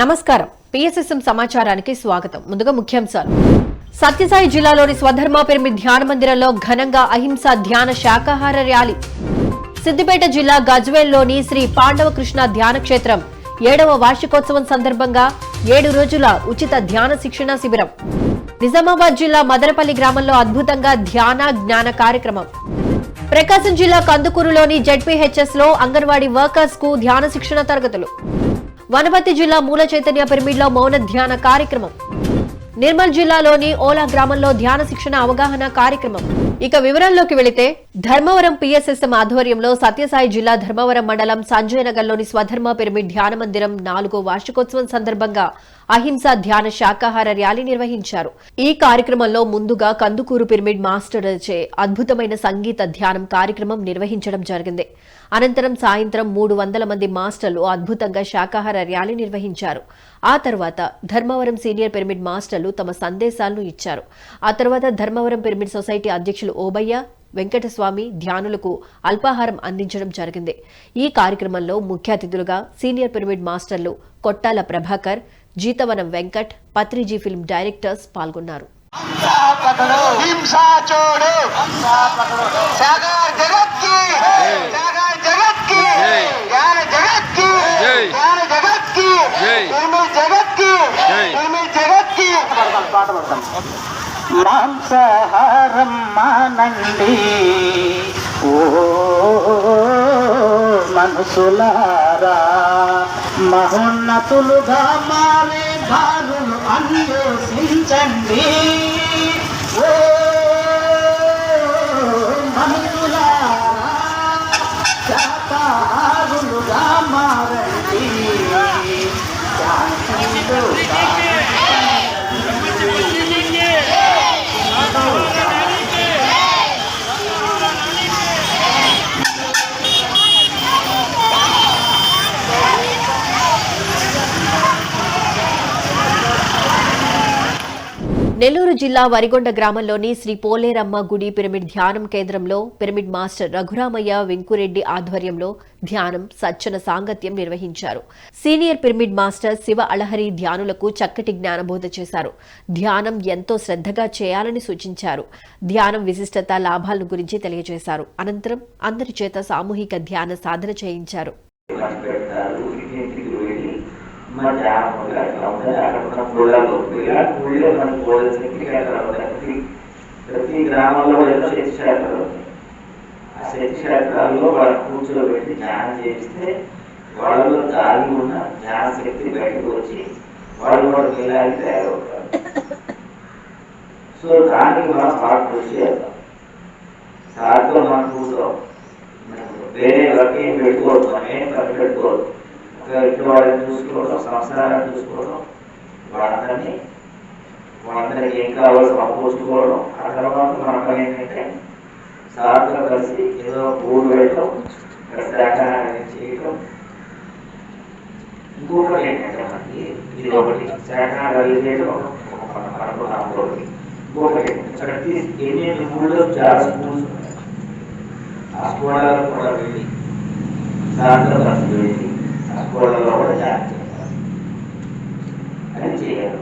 నమస్కారం. పిఎస్ఎస్ఎం సమాచారానికి స్వాగతం. ముందుగా ముఖ్యాంశాలు. సత్యసాయి జిల్లాలోని స్వధర్మ పిరమిడ్ ధ్యాన మందిరంలో ఘనంగా అహింస ధ్యాన శాకాహార ర్యాలీ. సిద్దిపేట జిల్లా గజ్వేల్లోని శ్రీ పాండవ కృష్ణ ధ్యాన క్షేత్రం ఏడవ వార్షికోత్సవం సందర్భంగా ఏడు రోజుల ఉచిత ధ్యాన శిక్షణ శిబిరం. నిజామాబాద్ జిల్లా మదనపల్లి గ్రామంలో అద్భుతంగా ధ్యాన జ్ఞాన కార్యక్రమం. ప్రకాశం జిల్లా కందుకూరులోని జెడ్పీహెచ్ఎస్లో అంగన్వాడీ వర్కర్స్కు ధ్యాన శిక్షణ తరగతులు. వనపర్తి జిల్లా మూల చైతన్య పిరమిడ్లో మౌన ధ్యాన కార్యక్రమం. నిర్మల్ జిల్లాలోని ఓలా గ్రామంలో ధ్యాన శిక్షణ అవగాహన కార్యక్రమం. ఇక వివరాల్లోకి వెళితే ధర్మవరం పిఎస్ఎస్ఎం ఆధ్వర్యంలో సత్యసాయి జిల్లా ధర్మవరం మండలం సంజయ్ నగర్లోని స్వధర్మ పిరమిడ్ ధ్యాన మందిరం నాలుగో వార్షికోత్సవం సందర్భంగా అహింస ధ్యాన శాకాహార ర్యాలీ నిర్వహించారు. ఈ కార్యక్రమంలో ముందుగా కందుకూరు పిరమిడ్ మాస్టర్ చే అద్భుతమైన సంగీత ధ్యానం కార్యక్రమం నిర్వహించడం జరిగింది. అనంతరం సాయంత్రం మూడు వందల మంది మాస్టర్లు అద్భుతంగా శాకాహార ర్యాలీ నిర్వహించారు. ఆ తర్వాత ధర్మవరం సీనియర్ పిరమిడ్ మాస్టర్లు తమ సందేశాలను ఇచ్చారు. ఆ తర్వాత ధర్మవరం పిరమిడ్ సొసైటీ అధ్యక్షులు ఓబయ్య వెంకటస్వామి ధ్యానులకు అల్పాహారం అందించడం జరిగింది. ఈ కార్యక్రమంలో ముఖ్య అతిథులుగా సీనియర్ పిరమిడ్ మాస్టర్లు కొట్టాల ప్రభాకర్ జీతవనం వెంకట్ పత్రిజీ ఫిల్మ్ డైరెక్టర్స్ పాల్గొన్నారు. हिंसा छोड़ो सागर जगत की सागर जगत की जय। ज्ञान जगत की जय। ज्ञान जगत की जय। निर्मल जगत की जय। निर्मल जगत की పాట పడతాం మాంసాహారం మానండి ఓ మనసులారా మహోన్నతులుగా మారే కారులు అన్వేషించండి. నెల్లూరు జిల్లా వరిగొండ గ్రామంలోని శ్రీ పోలేరమ్మ గుడి పిరమిడ్ ధ్యానం కేంద్రంలో పిరమిడ్ మాస్టర్ రఘురామయ్య వెంకురెడ్డి ఆధ్వర్యంలో ధ్యానం సచ్చన సాంగత్యం నిర్వహించారు. Senior pyramid master Shiva Alahari ధ్యానులకు చక్కటి జ్ఞానబోధ చేశారు. ధ్యానం ఎంతో శ్రద్ధగా చేయాలని సూచించారు. ధ్యానం విశిష్టత లాభాలను గురించి తెలియజేశారు. అనంతరం అందరి చేత సామూహిక ధ్యాన సాధన చేయించారు ఖర్చు పెడతారు ఇంటింటికి వెళ్ళి మన జాగ్రత్తగా అట్లా ఉంటుంది అక్కడ ఉన్న పూలలో ఇలా ఊళ్ళో మన పూల శక్తికి అక్కడ ప్రతి ప్రతి గ్రామంలో కూడా ఏదో శక్తి క్షేత్రాలు ఉన్నాయి. ఆ శక్తి క్షేత్రాల్లో వాళ్ళు కూర్చోబెట్టి ధ్యానం చేస్తే వాళ్ళలో దాగి ఉన్న ధ్యాన శక్తి బయటకు వచ్చి వాళ్ళు కూడా మీలాగి తయారవుతారు సో దానికి మనం బాగా కృషి చేద్దాం సార్తో మనం కూర్చోం వేరే ఎవరికి ఏం పెట్టుకోవద్దు మనం ఏం పని పెట్టుకోవద్దు ఒక ఇంటి వాళ్ళని చూసుకోవడం సంసారాన్ని చూసుకోవడం వాళ్ళందరినీ వాళ్ళందరికీ ఏం కావాలో సమకూర్చుకోవడం ఆ తర్వాత మన పని ఏంటంటే సార్తో కలిసి ఏదో ఊరు వెళ్ళటం ఇక్కడ శాఖాహారం చేయటం ఇంకొకటి ఏంటంటే మనకి ఇది ఒకటి శాఖాహారాలు చేయడం ఒకటి ఇంకొకటి ప్రతి ఎన్ని ఊళ్ళో చాలా స్కూల్స్ ఉన్నాయి ఆ స్కూళ్ళలో కూడా వెళ్ళి దాంట్లో కలిసి వెళ్ళి ఆ కూడా జాయిన్ అని చేయాలి.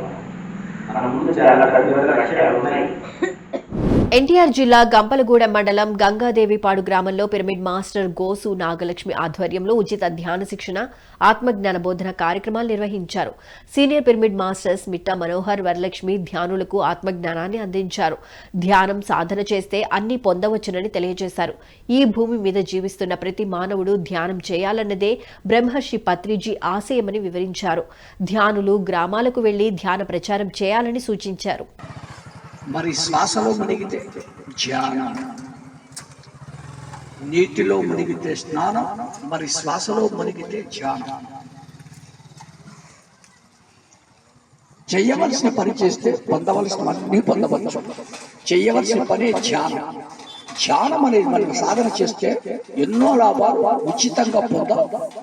మన ముందు చాలా పెద్ద లక్ష్యాలు ఉన్నాయి ఎన్టీఆర్ జిల్లా గంపలగూడెం మండలం గంగాదేవిపాడు గ్రామంలో పిరమిడ్ మాస్టర్ గోసు నాగలక్ష్మి ఆధ్వర్యంలో ఉచిత ధ్యాన శిక్షణ ఆత్మజ్ఞాన బోధన కార్యక్రమాలు నిర్వహించారు. సీనియర్ పిరమిడ్ మాస్టర్స్ మిట్ట మనోహర్ వరలక్ష్మి ధ్యానులకు ఆత్మజ్ఞానాన్ని అందించారు. ధ్యానం సాధన చేస్తే అన్ని పొందవచ్చునని తెలియజేశారు. ఈ భూమి మీద జీవిస్తున్న ప్రతి మానవుడు ధ్యానం చేయాలన్నదే బ్రహ్మర్షి పత్రిజీ ఆశయమని వివరించారు. ధ్యానులు గ్రామాలకు వెళ్ళి ధ్యాన ప్రచారం చేయాలని సూచించారు. మరి శ్వాసలో మునిగితే ధ్యానం. నీటిలో మునిగితే స్నానం మరి శ్వాసలో మునిగితే ధ్యానం. చేయవలసిన పని చేస్తే పొందవలసిన అన్ని పొందవచ్చు. చేయవలసిన పని ధ్యానం. ధ్యానం అనేది మనం సాధన చేస్తే ఎన్నో లాభాలు ఉచితంగా పొంద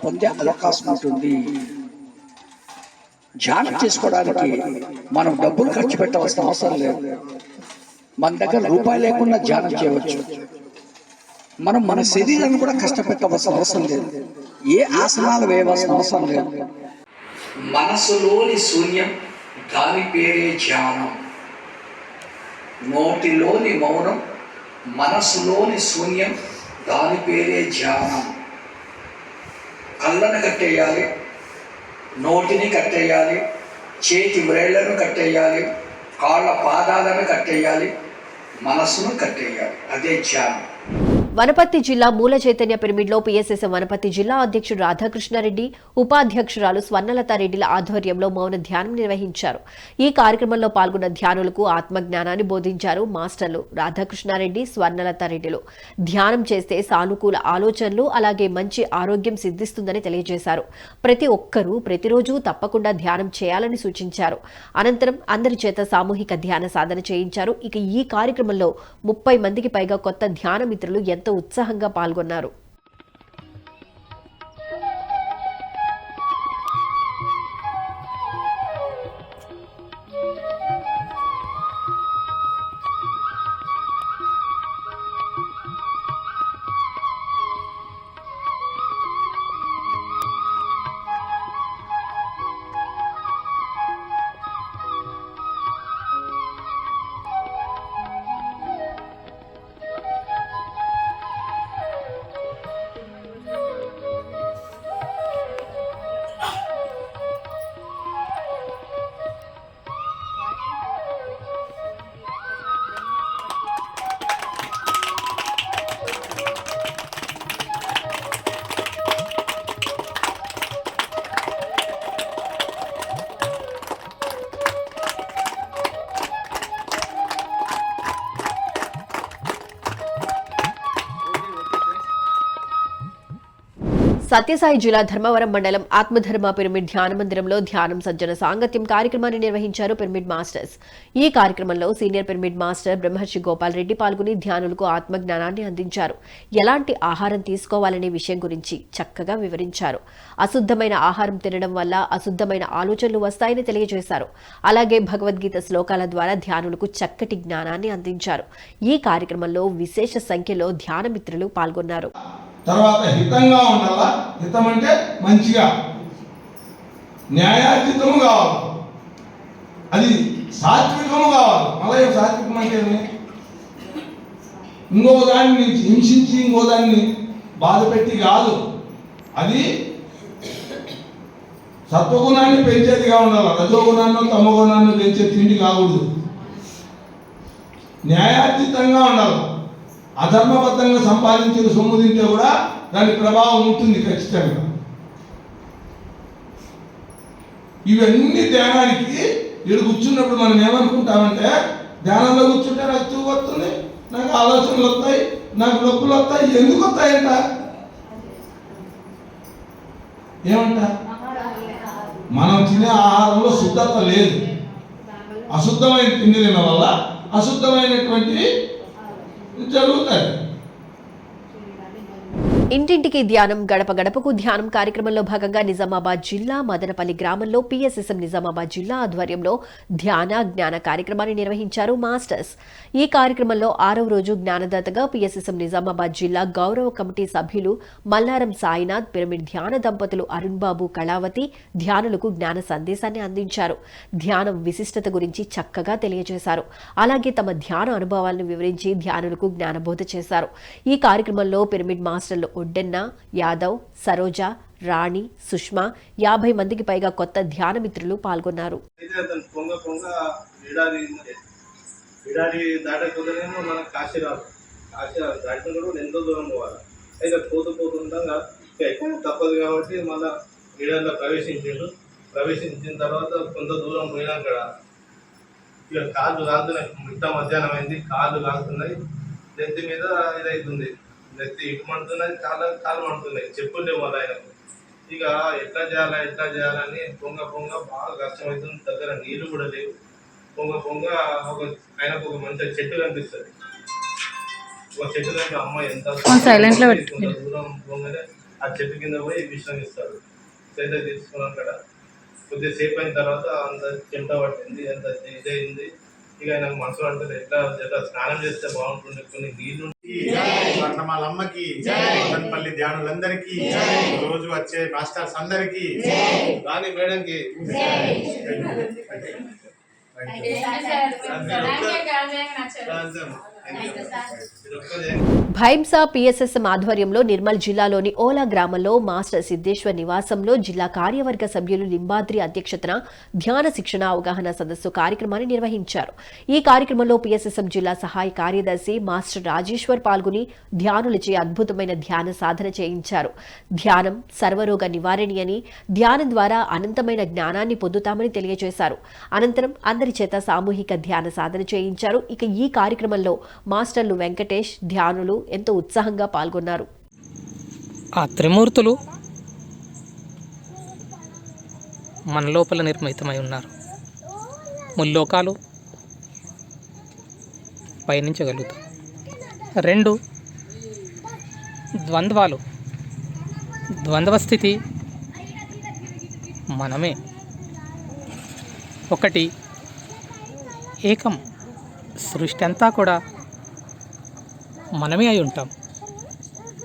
పొందే అవకాశం ఉంటుంది. ధ్యానం చేసుకోవడానికి మనం డబ్బులు ఖర్చు పెట్టవలసిన అవసరం లేదు. మన దగ్గర రూపాయి లేకుండా ధ్యానం చేయవచ్చు. మనం మన శరీరాన్ని కూడా కష్టపెట్టవలసిన అవసరం లేదు. ఏ ఆసనాలు వేయవలసిన అవసరం లేదు. మనసులోని శూన్యం దాని పేరే ధ్యానం. నోటిలోని మౌనం మనసులోని శూన్యం దాని పేరే ధ్యానం. కళ్ళను కట్టేయాలి నోటిని కట్టేయాలి చేతి వ్రేళ్ళను కట్టేయాలి కాళ్ళ పాదాలను కట్టేయాలి మనసును కట్టేయాలి. అదే ధ్యానం. వనపర్తి జిల్లా మూల చైతన్య పిరమిడ్లో పీఎస్ఎస్ వనపర్తి జిల్లా అధ్యక్షుడు రాధాకృష్ణారెడ్డి ఉపాధ్యక్షురాలు స్వర్ణలతారెడ్డిల ఆధ్వర్యంలో మౌన ధ్యానం నిర్వహించారు. ఈ కార్యక్రమంలో పాల్గొన్న ధ్యానులకు ఆత్మజ్ఞానాన్ని బోధించారు మాస్టర్లు రాధాకృష్ణారెడ్డి స్వర్ణలతారెడ్డిలు. ధ్యానం చేస్తే సానుకూల ఆలోచనలు అలాగే మంచి ఆరోగ్యం సిద్ధిస్తుందని తెలియజేశారు. ప్రతి ఒక్కరూ ప్రతిరోజు తప్పకుండా ధ్యానం చేయాలని సూచించారు. అనంతరం అందరి చేత సామూహిక ధ్యాన సాధన చేయించారు. ఇక ఈ కార్యక్రమంలో ముప్పై మందికి పైగా కొత్త ధ్యాన మిత్రులు ఎంతో ఉత్సాహంగా పాల్గొన్నారు. సత్యసాయి జిల్లా ధర్మవరం మండలం ఆత్మధర్మ పిరమిడ్ ధ్యాన మందిరంలో ధ్యానం సజ్జన సాంగత్యం కార్యక్రమాన్ని నిర్వహించారు పిరమిడ్ మాస్టర్స్. ఈ కార్యక్రమంలో సీనియర్ పిరమిడ్ మాస్టర్ బ్రహ్మర్షి గోపాల్ రెడ్డి పాల్గొని ధ్యానులకు ఆత్మజ్ఞానాన్ని అందించారు. ఎలాంటి ఆహారం తీసుకోవాలనే విషయం గురించి చక్కగా వివరించారు. అశుద్ధమైన ఆహారం తినడం వల్ల అశుద్ధమైన ఆలోచనలు వస్తాయని తెలియజేశారు. అలాగే భగవద్గీత శ్లోకాల ద్వారా ధ్యానులకు చక్కటి జ్ఞానాన్ని అందించారు. ఈ కార్యక్రమంలో విశేష సంఖ్యలో ధ్యాన మిత్రులు పాల్గొన్నారు. తర్వాత హితంగా ఉండాలా? హితం అంటే మంచిగా. న్యాయాచితము కావాలి. అది సాత్వికము కావాలి. మళ్ళీ సాత్వికం అంటే ఇంకో దాన్ని హింసించి ఇంకో దాన్ని బాధ పెట్టి కాదు. అది సత్వగుణాన్ని పెంచేదిగా ఉండాలి. రజోగుణాన్ని తమగుణాన్ని పెంచే తిండి కాకూడదు. న్యాయాతీతంగా ఉండాలి. అధర్మబద్ధంగా సంపాదించిన సొమ్ము తింటే కూడా దాని ప్రభావం ఉంటుంది ఖచ్చితంగా. ఇవన్నీ ధ్యానానికి ఇక్కడ కూర్చున్నప్పుడు మనం ఏమనుకుంటామంటే ధ్యానంలో కూర్చుంటే నాకు తూ వస్తుంది నాకు ఆలోచనలు వస్తాయి నాకు నొప్పులు వస్తాయి ఎందుకు వస్తాయంట? ఏమంట? మనం తినే ఆహారంలో శుద్ధత లేదు. అశుద్ధమైన తిండి తినడం వల్ల అశుద్ధమైనటువంటి జరుగుతాయి ఇంటింటికి ధ్యానం గడప గడపకు ధ్యానం కార్యక్రమంలో భాగంగా నిజామాబాద్ జిల్లా మదనపల్లి గ్రామంలో పిఎస్ఎస్ఎం నిజామాబాద్ జిల్లా ఆధ్వర్యంలో ధ్యాన జ్ఞాన కార్యక్రమాన్ని నిర్వహించారు మాస్టర్స్. ఈ కార్యక్రమంలో ఆరవ రోజు జ్ఞానదాతగా పిఎస్ఎస్ఎం నిజామాబాద్ జిల్లా గౌరవ కమిటీ సభ్యులు మల్లారం సాయినాథ్ పిరమిడ్ ధ్యాన దంపతులు అరుణ్ బాబు కళావతి ధ్యానులకు జ్ఞాన సందేశాన్ని అందించారు. ధ్యానం విశిష్టత గురించి చక్కగా తెలియజేశారు. అలాగే తమ ధ్యాన అనుభవాలను వివరించి ధ్యానులకు జ్ఞానబోధ చేశారు. ఈ కార్యక్రమంలో పిరమిడ్ మాస్టర్లు గుడ్డెన్న యాదవ్ సరోజ రాణి సుష్మా యాభై మందికి పైగా కొత్త ధ్యాన మిత్రులు పాల్గొన్నారు. ఎడారి దాటకపోతేనేమో మనకు కాశీ రాదు కాశీ రాదు దాటిన కూడా ఎంతో దూరం పోవాలి. అయితే పోతూ పోతుండగా ఎక్కడ తప్పదు కాబట్టి మళ్ళీ ఎడారిలో ప్రవేశించాడు ప్రవేశించిన తర్వాత కొంత దూరం పోయినాక ఇక కాళ్ళు కాలుతున్నాయి మిగతా మధ్యాహ్నం అయింది కాళ్ళు కాలుతున్నాయి నెత్తి మీద ఇదవుతుంది నెత్తి ఇటు మండుతున్నాయి కాళ్ళు కాళ్ళు మండుతున్నాయి. చెప్పులు లేవు వాళ్ళ ఆయనకు ఇక ఎట్లా చేయాలా ఎట్లా చేయాలని పొంగ పొంగ బాగా కష్టమవుతుంది దగ్గర నీళ్ళు కూడా లేవు. పొంగ పొంగ ఒక ఆయనకు ఒక మంచి చెట్టు కనిపిస్తుంది. ఒక చెట్టు దగ్గర అమ్మాయి ఎంత దూరం పోగానే ఆ చెట్టు కింద పోయి విశ్రమిస్తాడు చేత తీసుకున్నాం అక్కడ కొద్దిసేపు అయిన తర్వాత అంత చెమట పట్టింది అంత ఇదైంది. ఇక నాకు మనసులో అంటే ఎట్లా ఎట్లా స్నానం చేస్తే బాగుంటుంది కొన్ని నీళ్ళు స్వర్ణమాలమ్మకి మదనపల్లి ధ్యానులందరికీ రోజు వచ్చే మాస్టర్స్ అందరికీ మేడంకి. మీరు ఒక్కరే భైంసా పిఎస్ఎస్ఎం ఆధ్వర్యంలో నిర్మల్ జిల్లాలోని ఓలా గ్రామంలో మాస్టర్ సిద్దేశ్వర్ నివాసంలో జిల్లా కార్యవర్గ సభ్యులు లింబాద్రి అధ్యక్షతన ధ్యాన శిక్షణ అవగాహన సదస్సు కార్యక్రమాన్ని నిర్వహించారు. ఈ కార్యక్రమంలో పిఎస్ఎస్ఎం జిల్లా సహాయ కార్యదర్శి మాస్టర్ రాజేశ్వర్ పాల్గొని ధ్యానులచే అద్భుతమైన ధ్యాన సాధన చేయించారు. ధ్యానం సర్వరోగ నివారణి అని ధ్యానం ద్వారా అనంతమైన జ్ఞానాన్ని పొందుతామని తెలియజేశారు. అనంతరం అందరి చేత సామూహిక ధ్యాన సాధన చేయించారు. ఇక ఈ కార్యక్రమంలో మాస్టర్లు వెంకటేష్ ధ్యానులు ఎంతో ఉత్సాహంగా పాల్గొన్నారు. ఆ త్రిమూర్తులు మన లోపల నిర్మితమై ఉన్నారు. ముల్లోకాలు పయనించగలుగుతాం. రెండు ద్వంద్వాలు. ద్వంద్వ స్థితి మనమే. ఒకటి ఏకం. సృష్టి అంతా కూడా మనమే అయి ఉంటాం.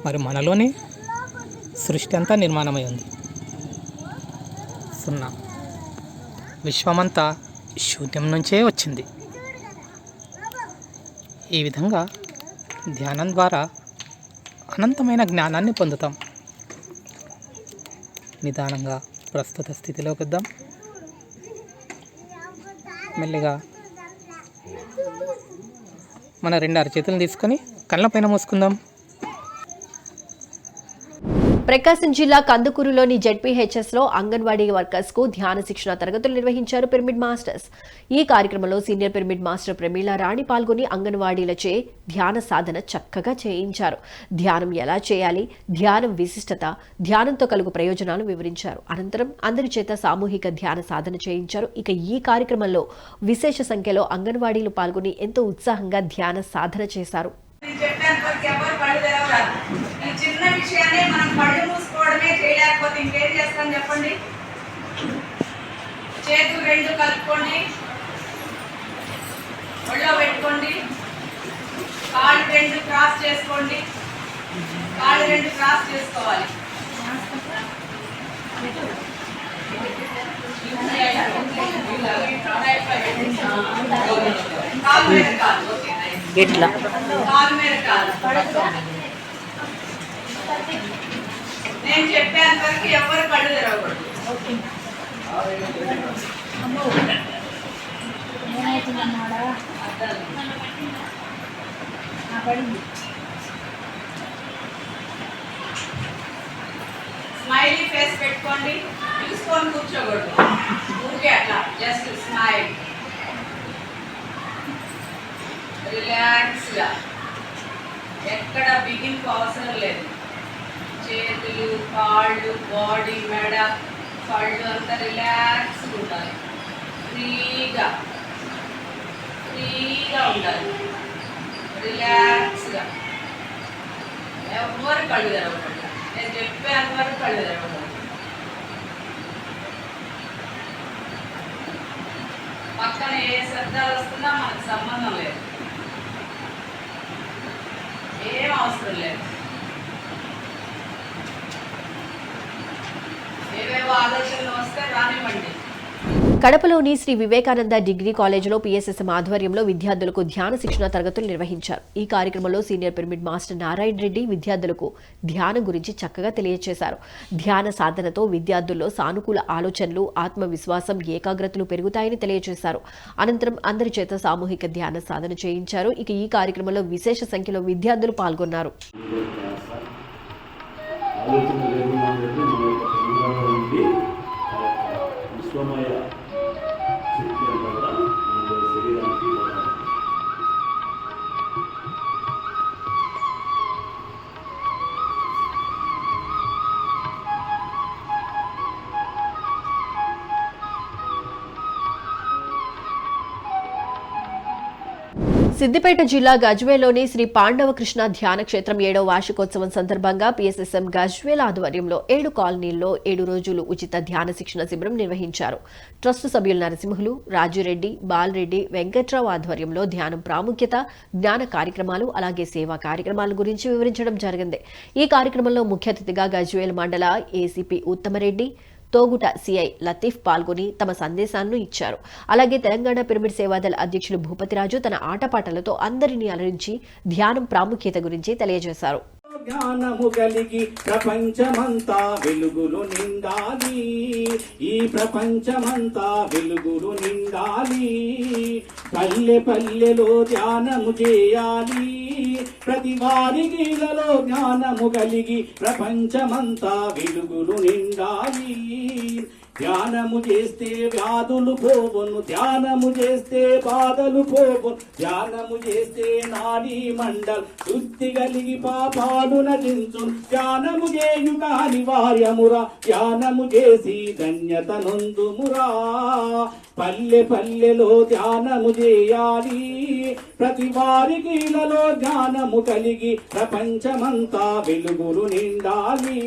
మరి మనలోనే సృష్టి అంతా నిర్మాణమై ఉంది. సున్నా. విశ్వమంతా శూన్యం నుంచే వచ్చింది. ఈ విధంగా ధ్యానం ద్వారా అనంతమైన జ్ఞానాన్ని పొందుతాం. నిదానంగా ప్రస్తుత స్థితిలోకి వద్దాం. మెల్లిగా మన రెండు అరచేతులను తీసుకొని కళ్ళపైన మూసుకుందాం. ప్రకాశం జిల్లా కందుకూరులోని జెడ్పీహెచ్ఎస్లో అంగన్వాడీ వర్కర్స్కు ధ్యాన శిక్షణ తరగతులు నిర్వహించారు పిరమిడ్ మాస్టర్స్. ఈ కార్యక్రమంలో senior pyramid master Pramila Rani పాల్గొని అంగన్వాడీలచే ధ్యాన సాధన చక్కగా చేయించారు. ధ్యానం ఎలా చేయాలి? ధ్యానం విశిష్టత ధ్యానంతో కలుగు ప్రయోజనాలు వివరించారు. అనంతరం అందరి చేత సామూహిక ధ్యాన సాధన చేయించారు. ఇక ఈ కార్యక్రమంలో విశేష సంఖ్యలో అంగన్వాడీలు పాల్గొని ఎంతో ఉత్సాహంగా ధ్యాన సాధన చేశారు. నేను చెప్పాను వరకు ఎవరు తెరవరాదు. ఈ చిన్న విషయాన్ని మనం కళ్ళు మూసుకోవడమే చేయలేకపోతే ఇంకేం చేస్తాం చెప్పండి? చేతులు రెండు కలుపుకోండి. ఒళ్ళో పెట్టుకోండి. కాళ్ళు రెండు క్రాస్ చేసుకోండి. కాళ్ళు రెండు క్రాస్ చేసుకోవాలి. కాలు కాలు ఇట్లా నేను చెప్పేంత వరకు ఎవరు కళ్ళు తెరవకూడదు. స్మైలీ ఫేస్ పెట్టుకోండి. చూసుకొని కూర్చోకూడదు. ఊరికే అట్లా. Just smile. రిలాక్స్గా ఎక్కడ బిగింపు అవసరం లేదు. చేతులు కాళ్ళు బాడీ మెడ కళ్ళు అంతా రిలాక్స్గా ఉండాలి. ఫ్రీగా. ఫ్రీగా ఉండాలి. రిలాక్స్గా ఎవరు కళ్ళు తెరవకుండా. నేను చెప్పే వరకు కళ్ళు తెరవకుండా. పక్కన ఏ శబ్దాలు వస్తున్నా మనకు సంబంధం లేదు. ఏం అవసరం లేదు. ఏవేవో ఆలోచనలు వస్తాయి. కడపలోని శ్రీ వివేకానంద డిగ్రీ కాలేజీలో పీఎస్ఎస్ఎం ఆధ్వర్యంలో విద్యార్థులకు ధ్యాన శిక్షణ తరగతులు నిర్వహించారు. ఈ కార్యక్రమంలో senior pyramid master Narayana Reddy విద్యార్థులకు ధ్యానం గురించి చక్కగా తెలియజేశారు ధ్యాన సాధనతో విద్యార్థుల్లో సానుకూల ఆలోచనలు ఆత్మవిశ్వాసం ఏకాగ్రతలు పెరుగుతాయని తెలియజేశారు అనంతరం అందరి చేత సామూహిక ధ్యాన సాధన చేయించారు. ఇక ఈ కార్యక్రమంలో విశేష సంఖ్యలో విద్యార్థులు పాల్గొన్నారు. విశ్వమయ సిద్దిపేట జిల్లా గజ్వేల్లోని శ్రీ పాండవ కృష్ణ ధ్యాన క్షేత్రం ఏడవ వార్షికోత్సవం సందర్భంగా పిఎస్ఎస్ఎం గజ్వేల్ ఆధ్వర్యంలో ఏడు కాలనీల్లో ఏడు రోజులు ఉచిత ధ్యాన శిక్షణ శిబిరం నిర్వహించారు. ట్రస్ట్ సభ్యులు నరసింహులు రాజురెడ్డి బాలరెడ్డి వెంకట్రావు ఆధ్వర్యంలో ధ్యానం ప్రాముఖ్యత జ్ఞాన కార్యక్రమాలు అలాగే సేవా కార్యక్రమాల గురించి వివరించడం జరిగింది. ఈ కార్యక్రమంలో ముఖ్య అతిథిగా గజ్వేల్ మండల ఏసీపీ ఉత్తమరెడ్డి తోగుట సిఐ లతీఫ్ పాల్గొని తమ సందేశాలను ఇచ్చారు. అలాగే తెలంగాణ పిరమిడ్ సేవాదళ అధ్యక్షులు భూపతిరాజు తన ఆటపాటలతో అందరినీ అలరించి ధ్యానం ప్రాముఖ్యత గురించి తెలియజేశారు. జ్ఞానము కలిగి ప్రపంచమంతా వెలుగులు నిండాలి. ఈ ప్రపంచమంతా వెలుగులు నిండాలి. పల్లె పల్లెలో ధ్యానము చేయాలి. ప్రతి వారి గీలలో జ్ఞానము కలిగి ప్రపంచమంతా వెలుగులు నిండాలి. ధ్యానము చేస్తే వ్యాధులు పోవును ధ్యానము చేస్తే బాధలు పోవును ధ్యానము చేస్తే నాడీ మండల్ శుద్ధి కలిగి పాపాలు నటించు ధ్యానము చేయుట అనివార్యమురా ధ్యానము చేసి ధన్యత నొందుమురా. పల్లె పల్లెలో ధ్యానము చేయాలి ప్రతి వారికి ఇళ్ళలో ధ్యానము కలిగి ప్రపంచమంతా వెలుగులు నిండాలి.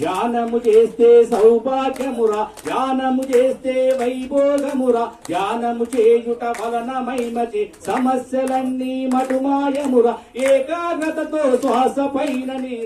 ధ్యానము చేస్తే సౌభాగ్యమురా ధ్యానము చేస్తే వైభోగమురా ధ్యానము చేయుట వలన మైమతి సమస్యలన్నీ మటుమాయమురా ఏకాగ్రతతో శ్వాస పైననే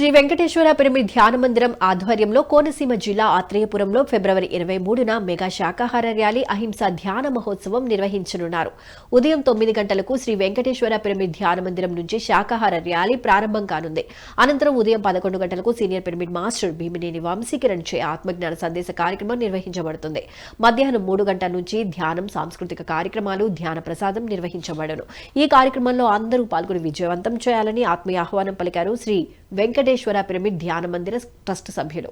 శ్రీ వెంకటేశ్వర పిరమిడ్ ధ్యాన మందిరం ఆధ్వర్యంలో కోనసీమ జిల్లా ఆత్రేయపురంలో ఫిబ్రవరి ఇరవై మూడున మెగా శాకాహార ర్యాలీ అహింస ధ్యాన మహోత్సవం నిర్వహించనున్నారు. ఉదయం తొమ్మిది గంటలకు శ్రీ వెంకటేశ్వర పిరమిడ్ ధ్యాన మందిరం నుంచి శాకాహార ర్యాలీ ప్రారంభం కానుంది. అనంతరం ఉదయం పదకొండు గంటలకు senior pyramid master Bhimineni Vamsikiran చే ఆత్మజ్ఞాన సందేశ కార్యక్రమం నిర్వహించబడుతుంది. మధ్యాహ్నం మూడు గంటల నుంచి ధ్యానం సాంస్కృతిక కార్యక్రమాలు ధ్యాన ప్రసాదం నిర్వహించబడను. ఈ కార్యక్రమంలో అందరూ పాల్గొని విజయవంతం చేయాలని ఆత్మీయ ఆహ్వానం పలికారు శ్రీ వెంకటేశ్వర పిరమిడ్ ధ్యాన మందిర ట్రస్ట్ సభ్యులు.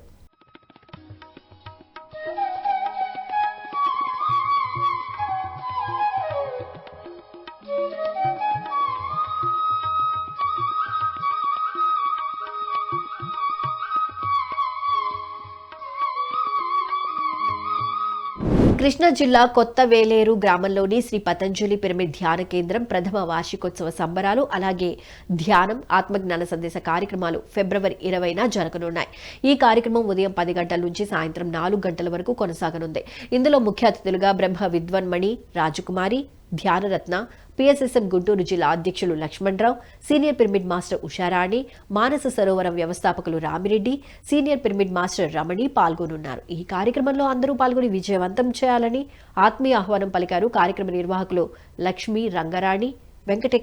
కృష్ణా జిల్లా కొత్త వేలేరు గ్రామంలోని శ్రీ పతంజలి పిరమిడ్ ధ్యాన కేంద్రం ప్రథమ వార్షికోత్సవ సంబరాలు అలాగే ధ్యానం ఆత్మజ్ఞాన సందేశ కార్యక్రమాలు ఫిబ్రవరి ఇరవైన జరగనున్నాయి. ఈ కార్యక్రమం ఉదయం పది గంటల నుంచి సాయంత్రం నాలుగు గంటల వరకు కొనసాగనుంది. ఇందులో ముఖ్య అతిథులుగా బ్రహ్మ విద్వన్మణి రాజకుమారి ధ్యానరత్న పిఎస్ఎస్ఎం గుంటూరు జిల్లా అధ్యక్షులు Lakshmana Rao senior pyramid master Usharani Manasa Sarovaram వ్యవస్థాపకులు Rami Reddy senior pyramid master Ramani పాల్గొనున్నారు. ఈ కార్యక్రమంలో అందరూ పాల్గొని విజయవంతం చేయాలని ఆత్మీయ ఆహ్వానం పలికారు కార్యక్రమ నిర్వాహకులు లక్ష్మి రంగరాణి వెంకటే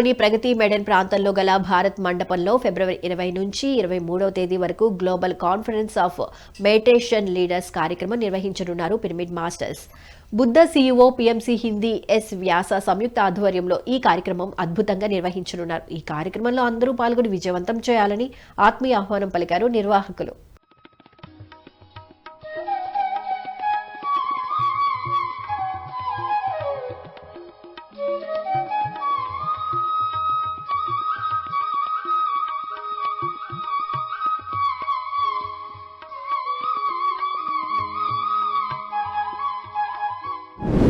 ఢిల్లీలోని ప్రగతి మెడన్ ప్రాంతంలో గల భారత్ మండపంలో ఫిబ్రవరి ఇరవై నుంచి ఇరవై మూడవ తేదీ వరకు global conference of meditation leaders కార్యక్రమం నిర్వహించనున్నారు pyramid masters. Buddha CEO PMC Hindi S Vyasa సంయుక్త ఆధ్వర్యంలో ఈ కార్యక్రమం అద్భుతంగా నిర్వహించనున్నారు. ఈ కార్యక్రమంలో అందరూ పాల్గొని విజయవంతం చేయాలని ఆత్మీయ ఆహ్వానం పలికారు నిర్వాహకులు.